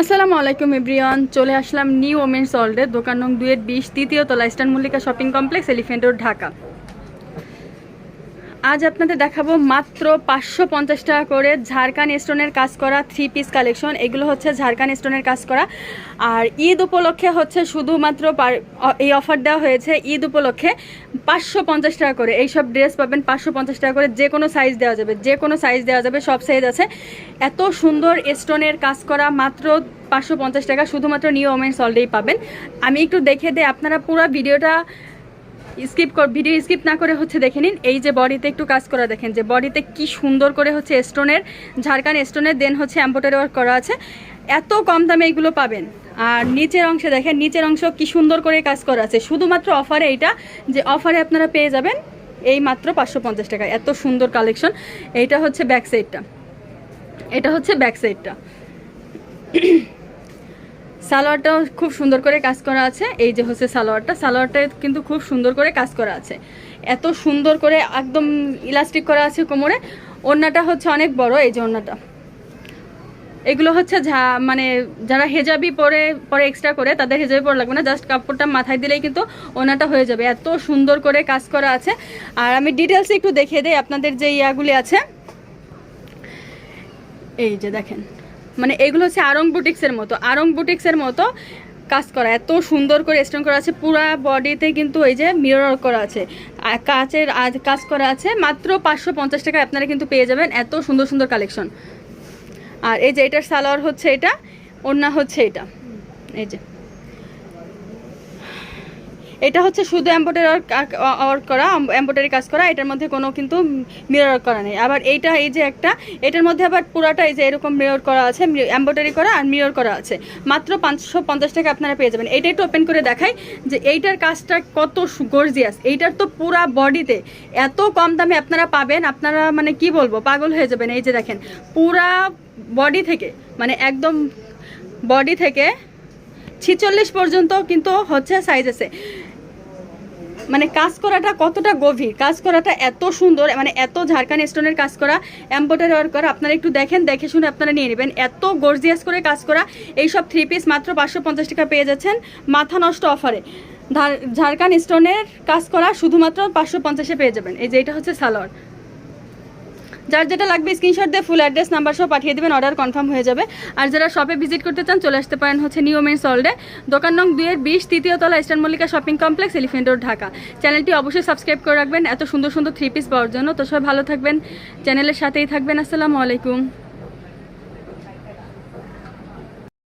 আসসালামু আলাইকুম এভরিওয়ান, চলে আসলাম নিউ ওমেন্স ওয়ার্ল্ডে দোকান নং দুয়ের বিশ, তৃতীয় তলা eastern Mallika shopping complex elephant road, Dhaka. আজ আপনাদের দেখাবো মাত্র পাঁচশো পঞ্চাশ টাকা করে ঝাড়খান স্টোনের কাজ করা থ্রি পিস কালেকশন এগুলো হচ্ছে ঝাড়খান স্টোনের কাজ করা। আর ঈদ উপলক্ষে হচ্ছে শুধুমাত্র এই অফার দেওয়া হয়েছে ঈদ উপলক্ষে পাঁচশো পঞ্চাশ টাকা করে। এইসব ড্রেস পাবেন পাঁচশো পঞ্চাশ টাকা করে। যে কোনো সাইজ দেওয়া যাবে, যে কোনো সাইজ দেওয়া যাবে, সব সাইজ আছে। এত সুন্দর স্টোনের কাজ করা মাত্র পাঁচশো পঞ্চাশ টাকা। শুধুমাত্র নিউ ওমেন্স অলরেডি পাবেন। আমি একটু দেখে দিই, আপনারা পুরো ভিডিওটা স্কিপ ভিডিও স্কিপ না করে হচ্ছে দেখে নিন। এই যে বডিতে একটু কাজ করা দেখেন, যে বডিতে কি সুন্দর করে হচ্ছে স্টোনের, ঝাড়খান স্টোনের দেন হচ্ছে এম্পোটারি ওয়ার্ক করা আছে। এত কম দামে এগুলো পাবেন। আর নিচের অংশে দেখেন, নিচের অংশ কি সুন্দর করে কাজ করা আছে। শুধুমাত্র অফারে এইটা, যে অফারে আপনারা পেয়ে যাবেন এই মাত্র পাঁচশো পঞ্চাশ টাকা। এত সুন্দর কালেকশন। এইটা হচ্ছে ব্যাক সাইডটা। এটা হচ্ছে ব্যাক সাইডটা। সালোয়ারটাও খুব সুন্দর করে কাজ করা আছে। এই যে হচ্ছে সালোয়ারটা সালোয়ারটা কিন্তু খুব সুন্দর করে কাজ করা আছে। এত সুন্দর করে একদম ইলাস্টিক করা আছে কোমরে। ওড়নাটা হচ্ছে অনেক বড়, এই যে ওড়নাটা। এগুলো হচ্ছে যা মানে যারা হেজাবি পরে পরে এক্সট্রা করে, তাদের হেজাবি পরে লাগবে না। জাস্ট কাপড়টা মাথায় দিলেই কিন্তু ওনাটা হয়ে যাবে। এত সুন্দর করে কাজ করা আছে। আর আমি ডিটেলসে একটু দেখিয়ে দিই আপনাদের যে ইয়াগুলি আছে। এই যে দেখেন। মানে এগুলো হচ্ছে আরং বুটিক্সের মতো, আরং বুটিক্সের মতো কাজ করা, এত সুন্দর করে স্টোন করা আছে, পুরা বডিতে কিন্তু এই যে মিরর করা আছে। কাচের আজ কাজ করা আছে, মাত্র পাঁচশো পঞ্চাশ টাকা আপনারা কিন্তু পেয়ে যাবেন এত সুন্দর সুন্দর কালেকশন আর এই যে এটার সালোয়ার হচ্ছে এটা, ওড়না হচ্ছে এটা। এই যে। এটা হচ্ছে শুধু এম্ব্রয়ডারি ওয়ার্ক করা এম্ব্রয়ডারি কাজ করা, এটার মধ্যে কোনো কিন্তু মিরর করা নেই। আবার এইটা, এই যে একটা, এটার মধ্যে আবার পুরাটা এই যে এরকম মিরর করা আছে এম্ব্রয়ডারি করা আর মিরর করা আছে। মাত্র পাঁচশো পঞ্চাশ টাকা আপনারা পেয়ে যাবেন। এইটা একটু ওপেন করে দেখাই যে এইটার কাজটা কত গর্জিয়াস এইটার তো পুরা বডিতে এত কম দামে আপনারা পাবেন, আপনারা মানে কি বলব, পাগল হয়ে যাবেন। এই যে দেখেন, পুরা বডি থেকে মানে একদম বডি থেকে ছিচল্লিশ পর্যন্ত কিন্তু হচ্ছে সাইজ আছে। মানে কাজ করাটা কতটা গভীর? কাজ করাটা এত সুন্দর মানে এত ঝাড়খান্ড স্টোনের কাজ করা এম্বোটারি ওয়ার্ক করা, আপনারা একটু দেখেন, দেখে শুনে আপনারা নিয়ে নেবেন। এত গর্জিয়াস করে কাজ করা, এইসব থ্রি পিস মাত্র পাঁচশো পঞ্চাশ টাকা পেয়ে যাচ্ছেন মাথা নষ্ট অফারে। ঝাড়খান্ড স্টোনের কাজ করা শুধুমাত্র পাঁচশো পঞ্চাশে পেয়ে যাবেন। এই যে এটা হচ্ছে সালোয়ার। যার যেটা লাগবে স্ক্রিনশট দিয়ে ফুল অ্যাড্রেস নাম্বার সব পাঠিয়ে দেবেন অর্ডার কনফার্ম হয়ে যাবে। আর যারা শপে ভিজিট করতে চান, চলে আসতে পারেন হচ্ছে নিউ মেন সল্ডে দোকান নং দুয়ের বিশ, তৃতীয় তলা eastern Mallika shopping complex elephant road Dhaka. চ্যানেলটি অবশ্যই সাবস্ক্রাইব করে রাখবেন, এত সুন্দর সুন্দর থ্রি পিস পাওয়ার জন্য। তো সবাই ভালো থাকবেন চ্যানেলের সাথেই থাকবেন, আসসালামু আলাইকুম।